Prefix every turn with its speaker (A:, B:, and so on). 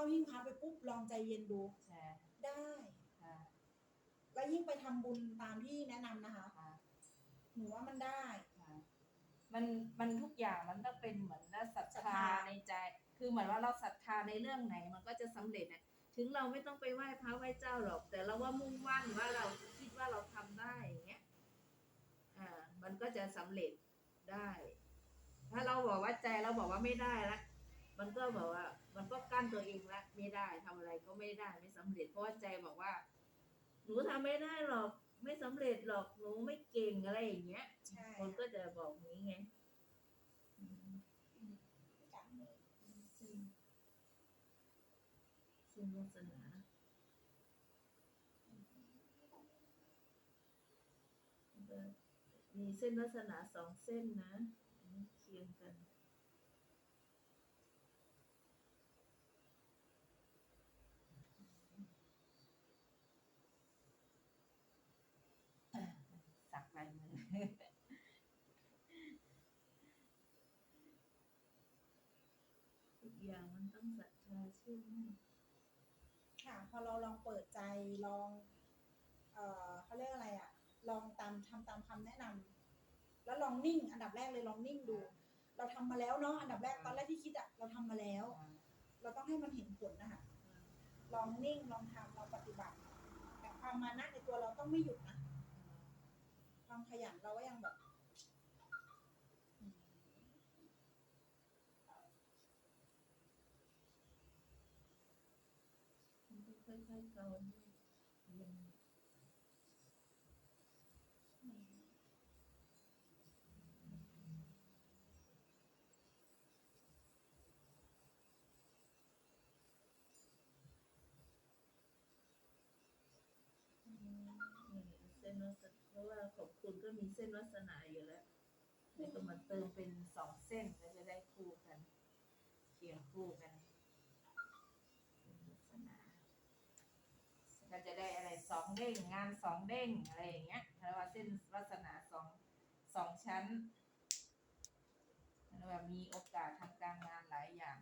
A: เข้าหิ้งพระไปปุ๊บลองใจเย็นดู
B: ใช่
A: ได้
B: ค่ะ
A: แล้วยิ่งไปทำบุญตามที่แนะนำนะคะ
B: ค่ะ
A: หนูว่ามันได้
B: ค่ะมันมันทุกอย่างมันต้องเป็นเหมือนว่าศรัท
A: ศรัท
B: ธา
A: ธา
B: ในใจ คือเหมือนว่าเราศรัทธาในเรื่องไหนมันก็จะสำเร็จนะถึงเราไม่ต้องไปไหว้พระไหว้เจ้าหรอก แต่เราว่ามุ่งมั่นว่าเราคิดว่าเราทำได้อย่างเงี้ยอ่ามันก็จะสำเร็จได้ ถ้าเราบอกว่าใจเราบอกว่าไม่ได้ละ มันก็บอกว่า มันก็กั้นตัวเองละไม่ได้ทำอะไรก็ไม่ได้ไม่สำเร็จเพราะว่าใจบอกว่า หนูทำไม่ได้หรอกไม่สำเร็จหรอกหนูไม่เก่งอะไรอย่างเงี้ย
A: ใช่
B: คนก็จะบอกอย่างนี้ไงอืม
A: อืมจับมือ
B: ซึ่งซึ่งวาสนามีเส้นวาสนาสองเส้นนะอันนี้เคียงกัน สักลายมือ ทุก อย่างมันต้องศรัทธาเชื่อมั่น
A: ค่ะ พอเราลองเปิดใจลอง เอ่อเขาเรียกอะไรอะลองตามทำตามคำแนะนำแล้วลองนิ่ง อันดับแรกเลยลองนิ่งดู เราทำมาแล้วเนาะอันดับแรกตอนแรกที่คิดอะเราทำมาแล้ว เราต้องให้มันเห็นผลนะคะ ลองนิ่งลองทำลองปฏิบัติ แต่ความมานะในตัวเราต้องไม่หยุดนะ ความขยันเราก็ยังแบบอืม
B: มันก็ ค่อยๆเกาเย็น
A: อืม
B: นี่เส้นวัสนาเพราะว่าของคุณก็มีเส้นวัสนาอยู่แล้วนี่ก็มาเติมเป็นสองเส้นก็จะได้คู่กันเคียงคู่กันเส้นวัสนาก็จะได้อะไรสอง เด้งงานสองเด้งอะไรอย่างเงี้ยเรียกว่าเส้นวัสนาสองสองชั้นเรียกว่ามีโอกาสทางการงานหลายอย่าง